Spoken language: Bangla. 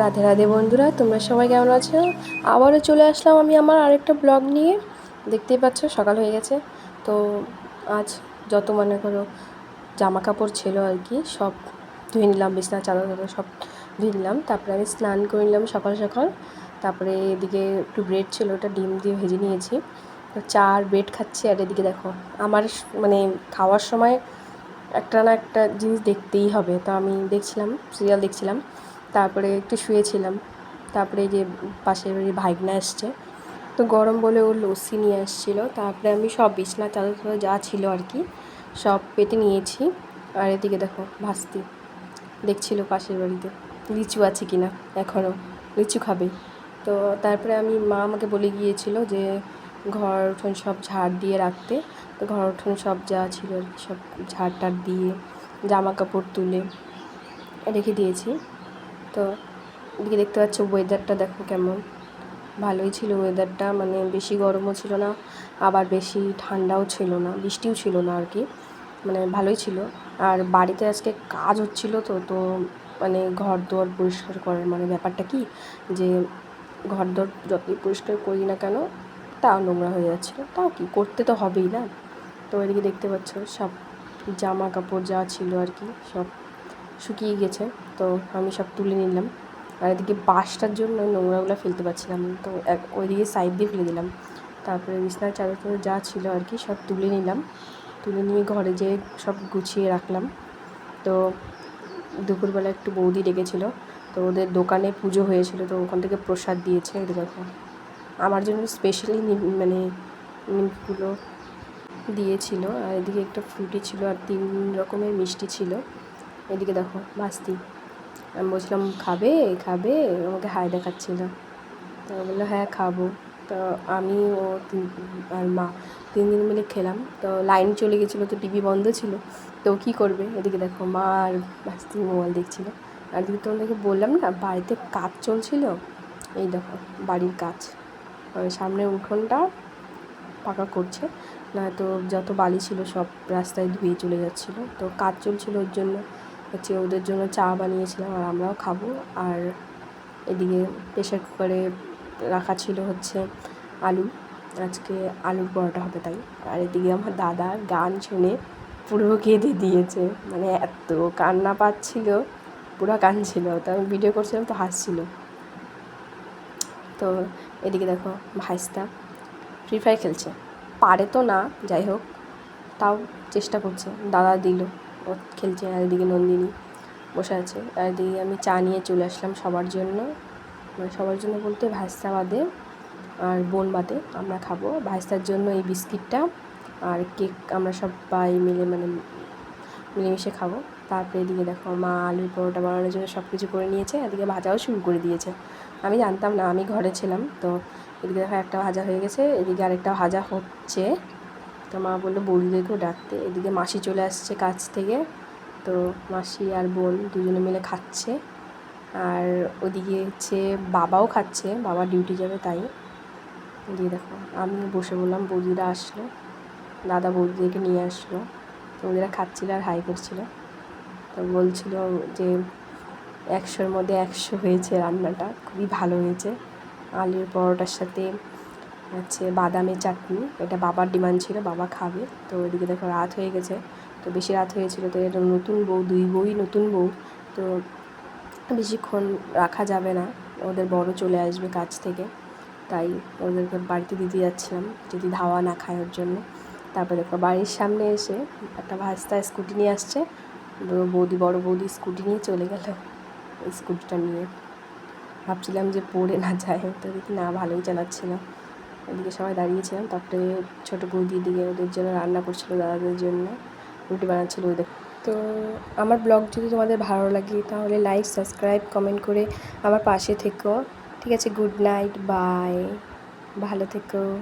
রাধে রাধে বন্ধুরা, তোমরা সবাই কেমন আছো? আবারও চলে আসলাম আমি আমার আরেকটা ব্লগ নিয়ে। দেখতেই পাচ্ছ, সকাল হয়ে গেছে। তো আজ যত মনে করো জামা কাপড় ছিল আর কি, সব ধুয়ে নিলাম, বিছনা, চাদর সব ধুয়ে নিলাম। তারপরে আমি স্নান করে নিলাম সকাল সকাল। তারপরে এদিকে একটু ব্রেড ছিল, ওটা ডিম দিয়ে ভেজে নিয়েছি। চা আর ব্রেড খাচ্ছি, আর এদিকে দেখো, আমার মানে খাওয়ার সময় একটা না একটা জিনিস দেখতেই হবে। তো আমি দেখছিলাম সিরিয়াল দেখছিলাম। তারপরে একটু শুয়েছিলাম। তারপরে যে পাশের বাড়ি ভাইগনা এসছে। তো গরম বলে ও লস্যি নিয়ে এসেছিল। তারপরে আমি সব বিছনা চাদর যা ছিল আর কি, সব পেতে নিয়েছি। আর এদিকে দেখো, ভাস্তি দেখছিল পাশের বাড়িতে। লিচু আছে কি না এখনও লিচু খাবে। তো তারপরে আমি মা আমাকে বলে গিয়েছিল যে ঘর উঠোন সব ঝাড় দিয়ে রাখতে। তো ঘর উঠোন সব যা ছিল আর কি, সব ঝাড় টাড় দিয়ে জামা কাপড় তুলে রেখে দিয়েছি। তো এদিকে দেখতে পাচ্ছ ওয়েদারটা দেখো কেমন। ভালোই ছিল ওয়েদারটা মানে বেশি গরমও ছিল না, আবার বেশি ঠান্ডাও ছিল না, বৃষ্টিও ছিল না আর কি। মানে ভালোই ছিল। আর বাড়িতে আজকে কাজ হচ্ছিল তো তো মানে ঘর দুয়ার পরিষ্কার করার মানে ব্যাপারটা কি? যে ঘর দর যতই পরিষ্কার করি না কেন তাও নোংরা হয়ে যাচ্ছিল। তাও কি? করতে তো হবেই না। তো এদিকে দেখতে পাচ্ছ, সব জামা কাপড় যা ছিল আর কি, সব শুকিয়ে গেছে। তো আমি সব তুলে নিলাম। আর এদিকে বাসটার জন্য নোংরাগুলো ফেলতে পারছিলাম তো এক, ওইদিকে সাইড দিয়ে ফেলে দিলাম। তারপরে বিছনার চাদর টাদর যা ছিল আর কি, সব তুলে নিলাম। তুলে নিয়ে ঘরে যেয়ে সব গুছিয়ে রাখলাম। তো দুপুরবেলা একটু বৌদি ডেকেছিলো। তো ওদের দোকানে পুজো হয়েছিল। তো ওখান থেকে প্রসাদ দিয়েছে দেখো। আমার জন্য স্পেশালি মানে নিমগুলো দিয়েছিল। আর এদিকে একটা ফ্রুটি ছিল আর তিন রকমের মিষ্টি ছিল। এদিকে দেখো ভাস্তি আমি বলছিলাম, খাবে? খাবে? আমাকে হাই দেখাচ্ছিল। তো বলল হ্যাঁ খাব। তো আমি ও আর মা তিন দিন মিলে খেলাম। তো লাইন চলে গেছিল, তো টিভি বন্ধ ছিল। তো কী করবে? এদিকে দেখো, মা আর ভাস্তি মোবাইল দেখছিলো। আর এদিকে তোমাদেরকে বললাম না, বাড়িতে কাজ চলছিল? এই দেখো, বাড়ির কাজ। আর সামনের উঠোনটা পাকা করছে। নয়তো যত বালি ছিল সব রাস্তায় ধুয়ে চলে যাচ্ছিল। তো কাজ চলছিল ওর জন্য। হচ্ছে ওদের জন্য চা বানিয়েছিলাম আর আমরাও খাব। আর এদিকে প্রেশার কুকারে রাখা ছিল হচ্ছে আলু। আজকে আলুর পরোটা হবে তাই। আর এদিকে আমার দাদা গান শুনে পুরো কেঁদে দিয়েছে। মানে এত কান্না পাচ্ছিল, পুরো কাঁদছিল। তো আমি ভিডিও করছিলাম তো হাসছিল। তো এদিকে দেখো ভাইস্তা ফ্রি ফায়ার খেলছে। পারে তো না, যাই হোক, তাও চেষ্টা করছে। দাদা দিল, ও খেলছে আর এদিকে নন্দিনী বসে আছে। আর এদিকে আমি চা নিয়ে চলে আসলাম সবার জন্য। মানে সবার জন্য বলতে ভাইস্তা বাদে আর বোন বাদে আমরা খাব। ভাইস্তার জন্য এই বিস্কিটটা আর কেক আমরা সবাই মিলে মানে মিলেমিশে খাব। তারপরে এদিকে দেখো মা আলুর পরোটা বানানোর জন্য সব কিছু করে নিয়েছে, এদিকে ভাজাও শুরু করে দিয়েছে। আমি জানতাম না, আমি ঘরে ছিলাম, তো এদিকে দেখো একটা ভাজা হয়ে গেছে, এদিকে আরেকটা ভাজা হচ্ছে। তো মা বলল বৌদিদেরকেও ডাকতে। এদিকে মাসি চলে আসছে কাছ থেকে, তো মাসি আর বোন দুজনে মিলে খাচ্ছে। আর ওদিকে হচ্ছে বাবাও খাচ্ছে, বাবা ডিউটি যাবে তাই। দিয়ে দেখো, আমি বসে বললাম, বৌদিরা আসলো। দাদা বৌদিদেরকে নিয়ে আসলো। তো ওদেরা খাচ্ছিল আর হাই করছিল। তো বলছিল যে একশোর মধ্যে একশো হয়েছে রান্নাটা, খুবই ভালো হয়েছে। আলুর পরোটার সাথে হচ্ছে বাদামের চাটনি, এটা বাবার ডিমান্ড ছিল, বাবা খাবে। তো ওইদিকে দেখো রাত হয়ে গেছে, তো বেশি রাত হয়েছিল তো এটা নতুন বউ, দুই বউই নতুন বউ। তো বেশিক্ষণ রাখা যাবে না, ওদের বড় চলে আসবে কাজ থেকে। তাই ওদেরকে বাড়িতে দিতে যাচ্ছিলাম, যদি ধাওয়া না খায় ওর জন্য। তারপরে দেখো বাড়ির সামনে এসে একটা ভাস্তা স্কুটি নিয়ে আসছে বৌদি, বড় বৌদি স্কুটি নিয়ে চলে গেল। ওই স্কুটিটা নিয়ে। ভাবছিলাম যে পড়ে না যায়, তো দেখি না, ভালোই চালাচ্ছিল। ওদিকে সবাই দাঁড়িয়েছিলাম, তারপরে ছোটো বৌদি দিকে ওদের জন্য রান্না করছিল দাদাদের জন্য, রুটি বানাচ্ছিল ওদের। তো আমার ব্লগ যদি তোমাদের ভালো লাগে, তাহলে লাইক সাবস্ক্রাইব কমেন্ট করে আমার পাশে থেকো। ঠিক আছে গুড নাইট বাই ভালো থেকো।